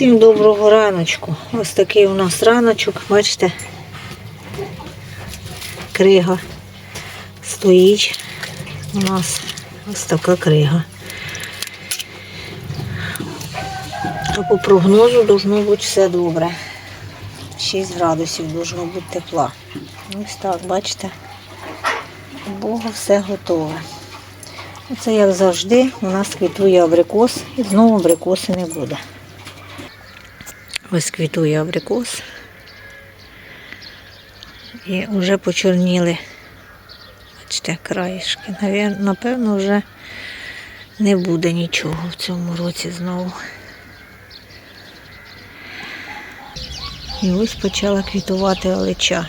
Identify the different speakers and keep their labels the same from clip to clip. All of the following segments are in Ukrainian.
Speaker 1: Всім доброго раночку. Ось такий у нас раночок, бачите, крига стоїть. У нас ось така крига. А по прогнозу должно бути все добре. 6 градусів должно бути тепла. Ось так, бачите, у Бога все готове. Це як завжди, у нас квітує абрикос і знову абрикоси не буде. Ось квітує абрикос. І вже почорніли. Бачите, краєшки. Напевно, вже не буде нічого в цьому році знову. І ось почала квітувати олеча.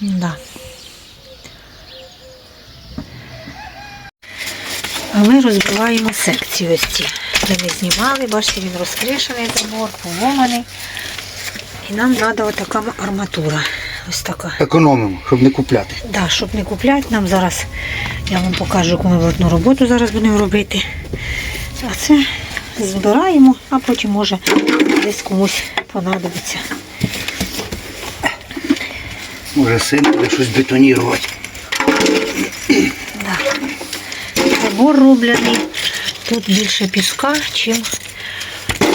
Speaker 1: Да. Ми розбиваємо секцію ось ці. Де ми знімали, бачите, він розкришений забор, поломаний. І нам треба отака арматура. Ось така.
Speaker 2: Економимо, щоб не купляти.
Speaker 1: Да, щоб не купляти, нам зараз я вам покажу, яку ми одну роботу зараз будемо робити. А це збираємо, а потім може десь комусь понадобиться.
Speaker 2: Може син буде щось бетонірувати.
Speaker 1: Да. Забор рублений. Тут більше піска, чим,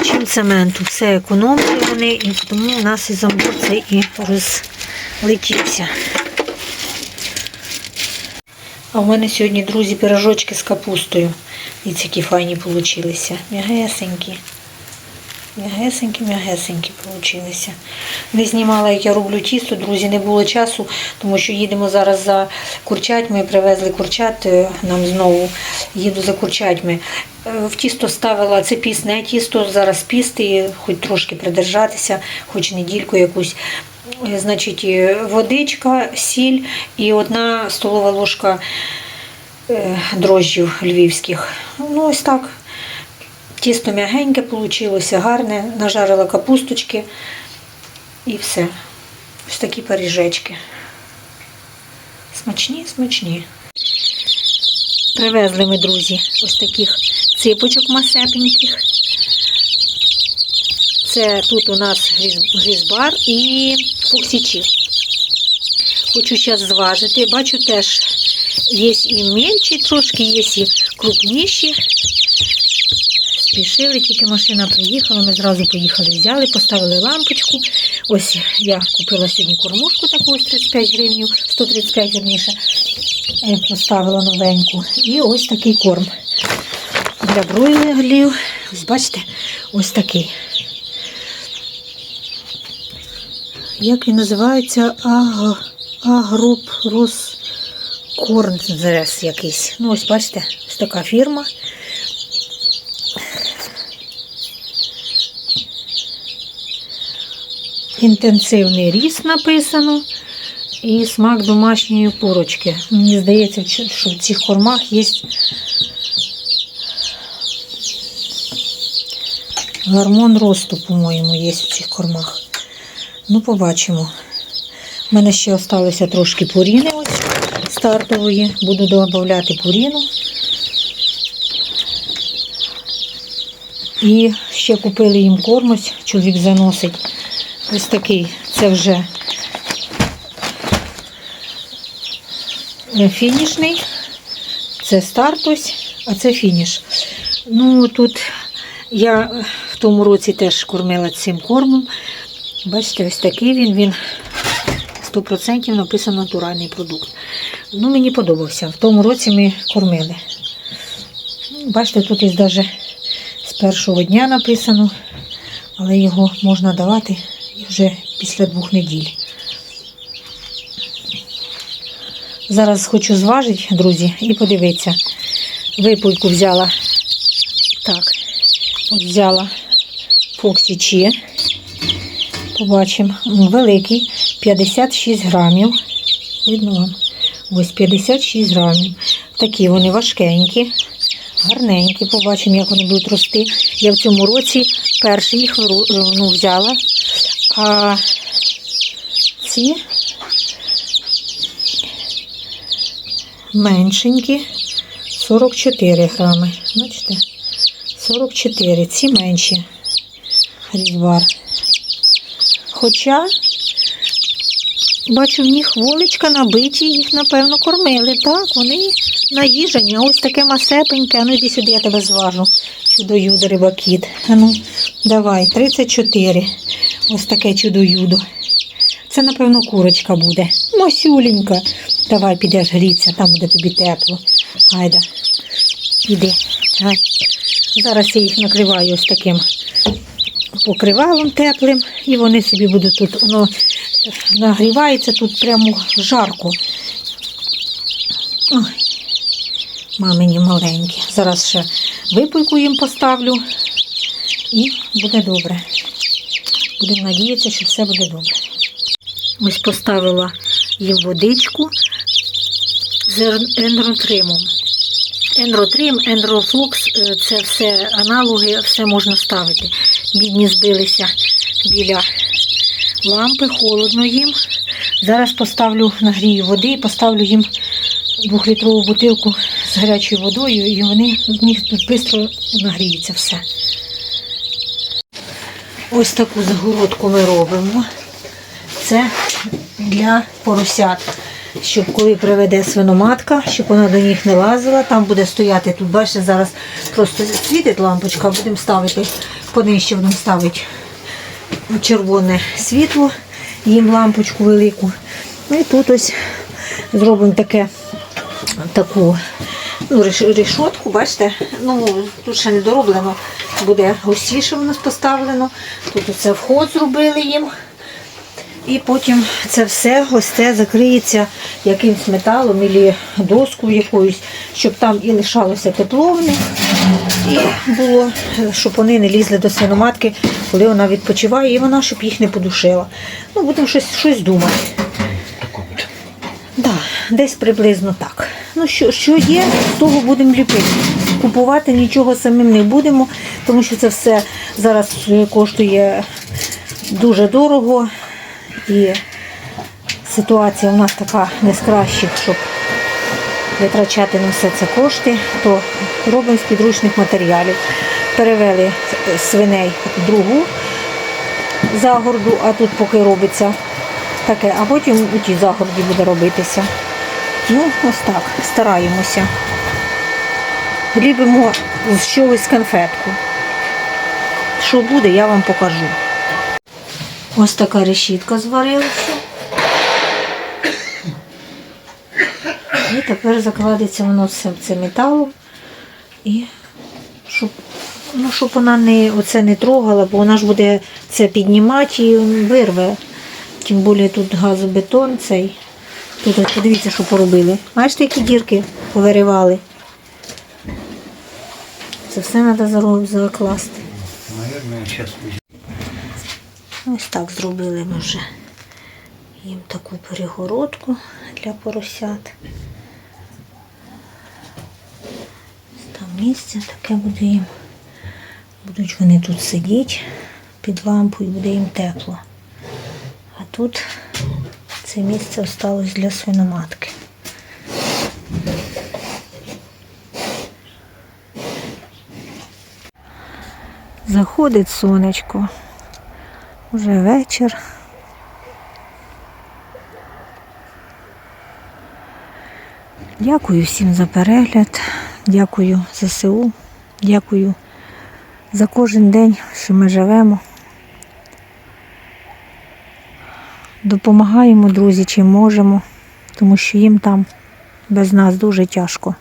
Speaker 1: чим цементу. Все економили вони, і тому у нас і забор цей і розлетівся. А в мене сьогодні, друзі, пирожочки з капустою. І які файні получилися. М'ягесенькі. М'ягесенькі, м'ягесенькі получилися. Не знімала, як я роблю тісто, друзі, не було часу, тому що їдемо зараз за курчатьми, привезли курчат е, нам знову. Їду за курчатьми. Е, В тісто ставила це пісне тісто, зараз пісти, хоч трошки придержатися, хоч недільку якусь. Е, Значить, водичка, сіль і одна столова ложка дрожжів львівських. Ну, ось так. Тісто м'ягеньке вийшло, гарне, нажарила капусточки і все. Ось такі пиріжечки. Смачні, смачні. Привезли ми, друзі, ось таких ципочок масепеньких. Це тут у нас грізбар і фоксічі. Хочу зараз зважити. Бачу теж є і менші трошки, є і крупніші. Спішили, тільки машина приїхала, ми зразу поїхали, взяли, поставили лампочку. Ось я купила сьогодні кормушку таку ось 35 гривень, 135 верніше. Е, Поставила новеньку. І ось такий корм для бройлерів. Ось бачите, ось такий. Як він називається? Аг... Агропрос Корнзерес якийсь. Ну, ось бачите, ось така фірма. Інтенсивний ріст написано. І смак домашньої курочки. Мені здається, що в цих кормах є гормон росту, по-моєму, є в цих кормах. Ну, побачимо. У мене ще залишилося трошки пуріни ось стартової. Буду додавати пуріну. І ще купили їм корм, ось чоловік заносить. Ось такий, це вже е, фінішний. Це старт ось, а це фініш. Ну, тут я в тому році теж кормила цим кормом. Бачите, ось такий він, він 100% написано натуральний продукт. Ну, мені подобався. В тому році ми кормили. Бачите, тут із навіть з першого дня написано, але його можна давати вже після двох неділь. Зараз хочу зважити, друзі, і подивитися. Випульку взяла. Так, от взяла Фоксі Чі. Побачимо. Великий, 56 грамів. Видно вам? Ось 56 грамів. Такі вони важкенькі, гарненькі. Побачимо, як вони будуть рости. Я в цьому році перший їх ну, взяла. А ці меншенькі 44 грами. Бачите? 44. Ці менші різьбар. Хоча бачу, в них вуличка набиті, їх, напевно, кормили. Так, вони наїжені. Ось таке масепеньке. А ну йди сюди, я тебе зважу. Чудо-юдо, рибакіт. А ну, давай, 34. Ось таке чудо-юдо. Це, напевно, курочка буде. Масюленька. Давай підеш гріться, там буде тобі тепло. Гайда. Іди. Гай. Зараз я їх накриваю ось таким покривалом теплим, і вони собі будуть тут, воно нагрівається тут прямо жарко. Ой, мамині маленькі. Зараз ще випийку їм поставлю і буде добре. Будемо надіятися, що все буде добре. Ось поставила їм водичку з ен- енротримом. Енротрим, енрофлукс е, це все аналоги, все можна ставити. Бідні збилися біля лампи, холодно їм. Зараз поставлю нагрію води і поставлю їм двохлітрову бутилку з гарячою водою, і вони в них швидко нагріється все. Ось таку загородку ми робимо. Це для поросят. Щоб коли приведе свиноматка, щоб вона до них не лазила, там буде стояти тут, бачите, зараз просто світить лампочка, будемо ставити, понижче будемо ставити червоне світло, їм лампочку велику. Ну і тут ось зробимо таке, таку ну, реш- бачите, ну тут ще не дороблено, буде густіше воно поставлено. Тут оце вход зробили їм. І потім це все ось це закриється якимсь металом або доскою якоюсь, щоб там і лишалося тепло в них, і було, щоб вони не лізли до свиноматки, коли вона відпочиває, і вона, щоб їх не подушила. Ну, будемо щось, щось думати. Да, десь приблизно так. Ну, що, що є, того будемо ліпити. Купувати нічого самим не будемо, тому що це все зараз е, коштує дуже дорого. І ситуація у нас така не з кращих, щоб витрачати на все це кошти, то робимо з підручних матеріалів. Перевели свиней другу загорду, а тут поки робиться таке, а потім у тій загороді буде робитися. Ну, ось так, стараємося. Ліпимо з чогось конфетку. Що буде, я вам покажу. Ось така решітка зварилася. І тепер закладеться воно все це металом. І щоб, ну, щоб вона не, оце не трогала, бо вона ж буде це піднімати і вирве. Тим більше тут газобетон цей. Тут подивіться, що поробили. Бачите, які дірки повиривали. Це все треба закласти. Ось так зробили ми вже їм таку перегородку для поросят. Ось Там місце таке буде їм. Будуть вони тут сидіти під лампою, буде їм тепло. А тут це місце осталось для свиноматки. Заходить сонечко. Уже вечір. Дякую всім за перегляд. Дякую ЗСУ. Дякую за кожен день, що ми живемо. Допомагаємо, друзі, чим можемо, тому що їм там без нас дуже тяжко.